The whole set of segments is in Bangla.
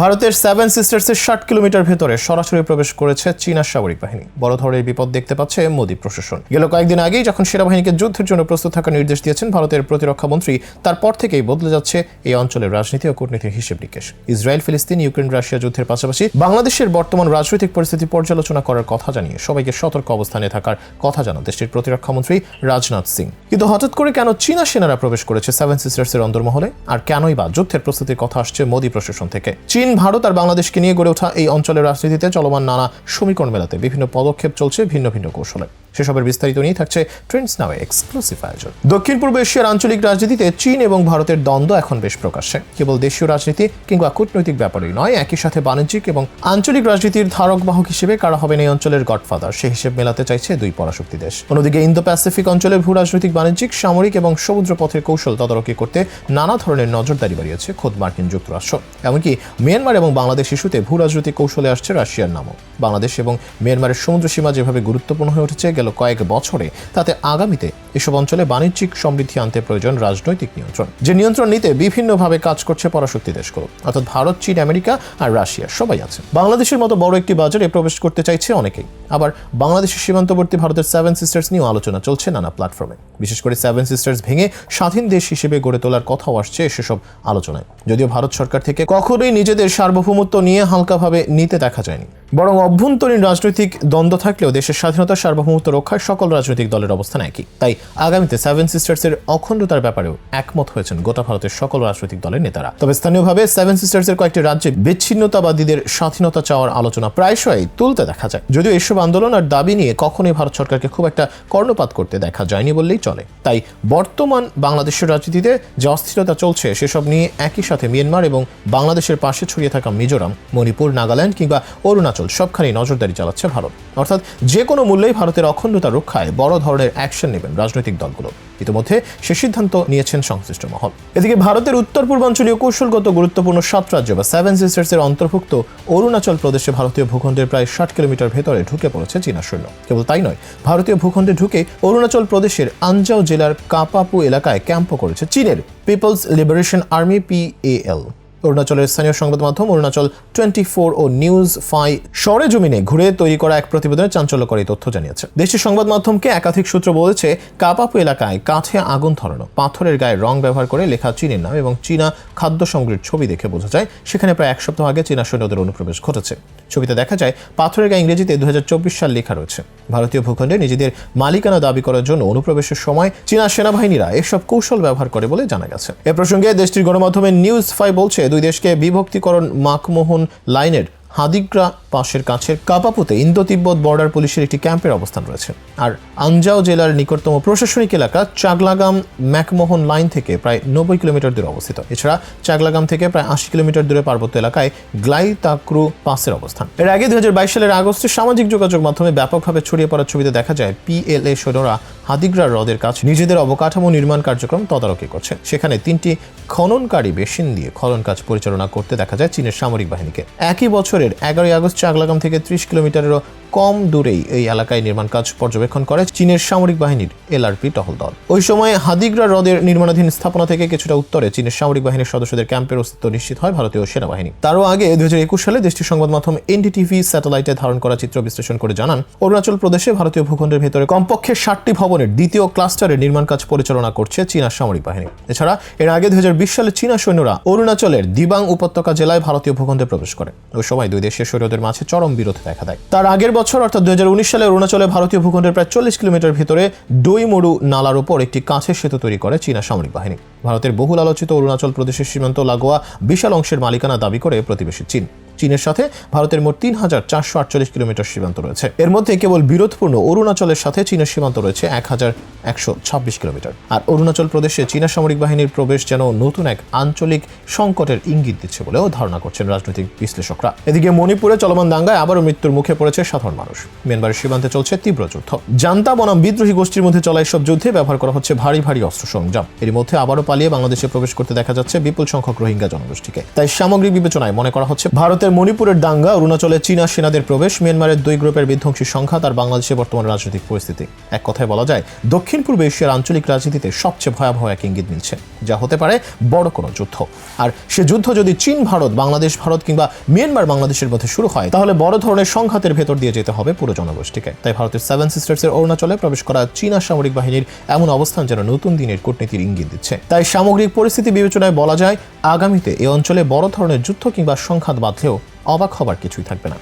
ভারতের সেভেন সিস্টার্সের ষাট কিলোমিটার ভেতরে সরাসরি প্রবেশ করেছে চীনা সামরিক বাহিনী। বড় ধরনের বিপদ দেখতে পাচ্ছে মোদী প্রশাসন। গেল কয়েকদিন আগেই যখন সেনাবাহিনীকে যুদ্ধের জন্য প্রস্তুত থাকার নির্দেশ দিয়েছেন, ভারতের প্রতিরক্ষা মন্ত্রী তারপর থেকেই বদলে যাচ্ছে এই অঞ্চলের রাজনীতি ও কূটনীতির হিসেব নিকেশ। ইসরায়েল, ফিলিস্তিন, ইউক্রেন, রাশিয়া যুদ্ধের পাশাপাশি বাংলাদেশের বর্তমান রাজনৈতিক পরিস্থিতি পর্যালোচনা করার কথা জানিয়ে সবাইকে সতর্ক অবস্থানে থাকার কথা জানান দেশটির প্রতিরক্ষা মন্ত্রী রাজনাথ সিং। কিন্তু হঠাৎ করে কেন চীনা সেনারা প্রবেশ করেছে সেভেন সিস্টার্সের অন্দরমহলে? আর কেনই বা যুদ্ধের প্রস্তুতির কথা আসছে মোদী প্রশাসন থেকে? চীন ভারত আর বাংলাদেশকে নিয়ে গড়ে ওঠা এই অঞ্চলের রাজনীতিতে চলমান নানা সমীকরণ মেলাতে বিভিন্ন পদক্ষেপ চলছে ভিন্ন ভিন্ন কৌশলে। সেসবের বিস্তারিত নিয়ে থাকছে ট্রেন্ডস নামে এক্সক্লুসিভ আয়োজন। দক্ষিণ পূর্ব এশিয়ার আঞ্চলিক রাজনীতিতে চীন এবং ভারতের দ্বন্দ্ব এখন বেশ প্রকাশ্যে। কেবল দেশীয় রাজনীতি কিংবা কূটনৈতিক ব্যাপারই নয়, একই সাথে বাণিজ্যিক এবং আঞ্চলিক রাজনীতির ধারক বাহক হিসেবে কারা হবেন এই অঞ্চলের গডফাদার, সে হিসেব মেলাতে চাইছে দুই পরাশক্তি দেশ। অন্যদিকে ইন্দো প্যাসিফিক অঞ্চলের ভূ রাজনৈতিক, বাণিজ্যিক, সামরিক এবং সমুদ্র পথের কৌশল তদারকি করতে নানা ধরনের নজরদারি বাড়িয়েছে খোদ মার্কিন যুক্তরাষ্ট্র। এমনকি মিয়ানমার এবং বাংলাদেশ ইস্যুতে ভূ রাজনৈতিক কৌশলে আসছে রাশিয়ার নামও। বাংলাদেশ এবং মিয়ানমারের সমুদ্র সীমা যেভাবে গুরুত্বপূর্ণ হয়ে উঠেছে গেল কয়েক বছরে, তাতে আগামীতে এসব অঞ্চলে বাণিজ্যিক সমৃদ্ধি আনতে প্রয়োজন রাজনৈতিক নিয়ন্ত্রণ। যে নিয়ন্ত্রণ নিতে বিভিন্নভাবে কাজ করছে পরাশক্তি দেশগুলো, অর্থাৎ ভারত, চীন, আমেরিকা আর রাশিয়া, সবাই আছে। বাংলাদেশের মতো বড় একটি বাজারে প্রবেশ করতে চাইছে অনেকেই। আবার বাংলাদেশের সীমান্তবর্তী ভারতের সেভেন সিস্টার্স নিয়েও আলোচনা চলছে নানা প্ল্যাটফর্মে বিশেষ করে সেভেন সিস্টার্স ভেঙে স্বাধীন দেশ হিসেবে গড়ে তোলার কথাও আসছে সেসব আলোচনায়। যদিও ভারত সরকার থেকে কখনোই নিজেদের সার্বভৌমত্ব নিয়ে হালকাভাবে নিতে দেখা যায়নি। বরং অভ্যন্তরীণ রাজনৈতিক দ্বন্দ্ব থাকলেও দেশের স্বাধীনতা, সার্বভৌমত্ব রক্ষায় সকল রাজনৈতিক দলের অবস্থান একই। তাই আগামীতে সেভেন সিস্টার্সের অখণ্ডতার ব্যাপারেও একমত হয়েছেন গোটা ভারতের সকল রাজনৈতিক দলের নেতারা। তবে স্থানীয়ভাবে সেভেন সিস্টার্সের কয়েকটি রাজ্যে বিচ্ছিন্নতাবাদীদের স্বাধীনতা চাওয়ার আলোচনা প্রায়শই তুলতে দেখা যায়। যদিও এসব আন্দোলন আর দাবি নিয়ে কখনোই ভারত সরকারকে খুব একটা কর্ণপাত করতে দেখা যায়নি বললেই চলে। তাই বর্তমান বাংলাদেশের রাজনীতিতে যে অস্থিরতা চলছে, সেসব নিয়ে একই সাথে মিয়ানমার এবং বাংলাদেশের পাশে ছড়িয়ে থাকা মিজোরাম, মণিপুর, নাগাল্যান্ড কিংবা অরুণাচল সবখানেই নজরদারি চালাচ্ছে ভারত। অর্থাৎ যে কোনো মূল্যেই ভারতের অখণ্ডতা রক্ষায় বড় ধরনের অ্যাকশন নেবেন রাজনৈতিক দলগুলো। ইতিমধ্যে সে সিদ্ধান্ত নিয়েছেন সংশ্লিষ্ট মহল। এদিকে ভারতের উত্তর পূর্বাঞ্চলীয় কৌশলগত গুরুত্বপূর্ণ সাত রাজ্য বা সেভেন সিস্টার্সের অন্তর্ভুক্ত অরুণাচল প্রদেশে ভারতীয় ভূখণ্ডের প্রায় ষাট কিলোমিটার ভেতরে ঢুকে পড়েছে চীনা সৈন্য। কেবল তাই নয়, ভারতীয় ভূখণ্ডে ঢুকে অরুণাচল প্রদেশের আনজাও জেলার কাপাপু এলাকায় ক্যাম্পও করেছে চীনের People's Liberation Army P A L অরুণাচলের স্থানীয় সংবাদ মাধ্যম অরুণাচল টোয়েন্টি ফোর ও নিউজ ফাই সরে জমিনে ঘুরে তৈরি করা এক প্রতিবেদনে চাঞ্চল্যকর তথ্য জানিয়েছে। দেশটির সংবাদ মাধ্যমকে একাধিক সূত্র বলেছে, কাপাপু এলাকায় কাঠে আগুন ধরানো, পাথরের গায়ে রং ব্যবহার করে লেখা চীনের নাম এবং চীনা খাদ্য সামগ্রীর ছবি দেখে বোঝা যায়, সেখানে প্রায় এক সপ্তাহ আগে চীনা সৈন্যদের অনুপ্রবেশ ঘটেছে। ছবিতে দেখা যায়, পাথরের গায়ে ইংরেজিতে দু হাজার চব্বিশ সাল লেখা রয়েছে। ভারতীয় ভূখণ্ডে নিজেদের মালিকানা দাবি করার জন্য অনুপ্রবেশের সময় চীনা সেনাবাহিনীরা এসব কৌশল ব্যবহার করে বলে জানা গেছে। এ প্রসঙ্গে দেশটির গণমাধ্যমে নিউজ ফাই বলছে দুই দেশকে বিভক্তিকরণ মাকমোহন লাইনের হাদিগ্রা পাশের কাছের কাপাপুতে ইন্দো তিব্বত বর্ডার পুলিশের একটি ক্যাম্পের অবস্থান রয়েছে। আর আনজাও জেলার নিকটতম প্রশাসনিক এলাকা চাগলাগাম ম্যাকমোহন লাইন থেকে প্রায় নব্বই কিলোমিটার দূরে অবস্থিত। এছাড়া চাগলাগাম থেকে প্রায় আশি কিলোমিটার দূরে পার্বত্য এলাকায় গ্লাই তাক্রু পাসের অবস্থান। এর আগে দু হাজার বাইশ সালের আগস্টে সামাজিক যোগাযোগ মাধ্যমে ব্যাপকভাবে ছড়িয়ে পড়ার ছবিতে দেখা যায় পিএলএ সৈন্যরা হাদিগ্রা হ্রদের কাছে নিজেদের অবকাঠামো নির্মাণ কার্যক্রম তদারকি করছে। সেখানে তিনটি খননকারী বেসিন দিয়ে খনন কাজ পরিচালনা করতে দেখা যায় চীনের সামরিক বাহিনীকে। একই বছরের এগারোই আগস্ট চাকলাগাম থেকে ত্রিশ কিলোমিটারেরও কম দূরেই এই এলাকায় নির্মাণ কাজ পর্যবেক্ষণ করে চীনের সামরিক বাহিনীর এলআরপি টহল দল। ওই সময় হাদিগ্রা হ্রদের নির্মাণাধীন স্থাপনা থেকে কিছুটা উত্তরে চীনের সামরিক বাহিনীর সদস্যদের ক্যাম্পের অস্তিত্ব নিশ্চিত হয় ভারতীয় সেনাবাহিনী। তারও আগে দুই সালে দেশটির সংবাদ মাধ্যম এনডিটিভি স্যাটেলাইটে ধারণ করা চিত্র বিশ্লেষণ করে জানান, অরুণাচল প্রদেশে ভারতীয় ভূখণ্ডের ভেতরে কমপক্ষে ষাটটি ভবনের দ্বিতীয় ক্লাস্টারের নির্মাণ কাজ পরিচালনা করছে চীনা সামরিক বাহিনী। এছাড়া এর আগে দুই হাজার বিশ সালে চীনা সৈন্যরা অরুণাচলের দিবাং উপত্যকা জেলায় ভারতীয় ভূখণ্ডে প্রবেশ করে। ওই সময় দুই দেশের সৈন্যদের মাঝে চরম বিরোধ দেখা দেয়। তার আগের বছর অর্থাৎ দুই হাজার উনিশ সালে অরুণাচলে ভারতীয় ভূখণ্ডের প্রায় চল্লিশ কিলোমিটার ভিতরে ডইমরু নালার উপর একটি কাঁচের সেতু তৈরি করে চীনা সামরিক বাহিনী। ভারতের বহুল আলোচিত অরুণাচল প্রদেশের সীমান্ত লাগোয়া বিশাল অংশের মালিকানা দাবি করে প্রতিবেশী চীন। চীনের সাথে ভারতের মোট তিন হাজার চারশো আটচল্লিশ কিলোমিটার সীমান্ত রয়েছে। এর মধ্যে কেবল বিরোধপূর্ণ অরুণাচলের সাথে চীনের সীমান্ত রয়েছে এক হাজার একশো ছাব্বিশ কিলোমিটার। আর অরুণাচল প্রদেশে চীনা সামরিক বাহিনীর প্রবেশ যেন নতুন এক আঞ্চলিক সংকটের ইঙ্গিত দিচ্ছে বলেও ধারণা করছেন রাজনৈতিক বিশ্লেষকরা। এদিকে মণিপুরে চলমান দাঙ্গায় আবারও মৃত্যুর মুখে পড়েছে সাধারণ মানুষ। মিয়ানমারের সীমান্তে চলছে তীব্র যুদ্ধ। জান্তা বনাম বিদ্রোহী গোষ্ঠীর মধ্যে চলা এসব যুদ্ধে ব্যবহার করা হচ্ছে ভারী ভারী অস্ত্র সরঞ্জাম। এর মধ্যে আবারও পালিয়ে বাংলাদেশে প্রবেশ করতে দেখা যাচ্ছে বিপুল সংখ্যক রোহিঙ্গা জনগোষ্ঠীকে। তাই সামগ্রিক বিবেচনায় মনে করা হচ্ছে ভারতের মণিপুরের দাঙ্গা, অরুণাচলে চীনা সেনাদের প্রবেশ, মিয়ানমারের দুই গ্রুপের বিধ্বংসী সংঘাত আর বাংলাদেশের বর্তমান রাজনৈতিক পরিস্থিতি। এক কথায় বলা যায়, দক্ষিণ পূর্ব এশিয়ার আঞ্চলিক রাজনীতিতে সবচেয়ে ভয়াবহ এক ইঙ্গিত মিলছে, যা হতে পারে বড় কোনো যুদ্ধ। আর সে যুদ্ধ যদি চীন, ভারত, বাংলাদেশ, ভারত কিংবা মিয়ানমার বাংলাদেশের মধ্যে শুরু হয়, তাহলে বড় ধরনের সংঘাতের ভেতর দিয়ে যেতে হবে পুরো জনগোষ্ঠীকে। তাই ভারতের সেভেন সিস্টার্সের অরুণাচলে প্রবেশ করা চীনা সামরিক বাহিনীর এমন অবস্থান যেন নতুন দিনের কূটনীতির ইঙ্গিত দিচ্ছে। তাই সামগ্রিক পরিস্থিতি বিবেচনায় বলা যায় আগামীতে এ অঞ্চলে বড় ধরনের যুদ্ধ কিংবা সংঘাত বাঁধলেও অবাক হবার কিছুই থাকবে না।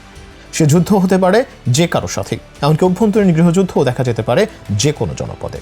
সে যুদ্ধ হতে পারে যে কারও সাথে। এমনকি অভ্যন্তরীণ গৃহযুদ্ধও দেখা যেতে পারে যে কোনো জনপদে।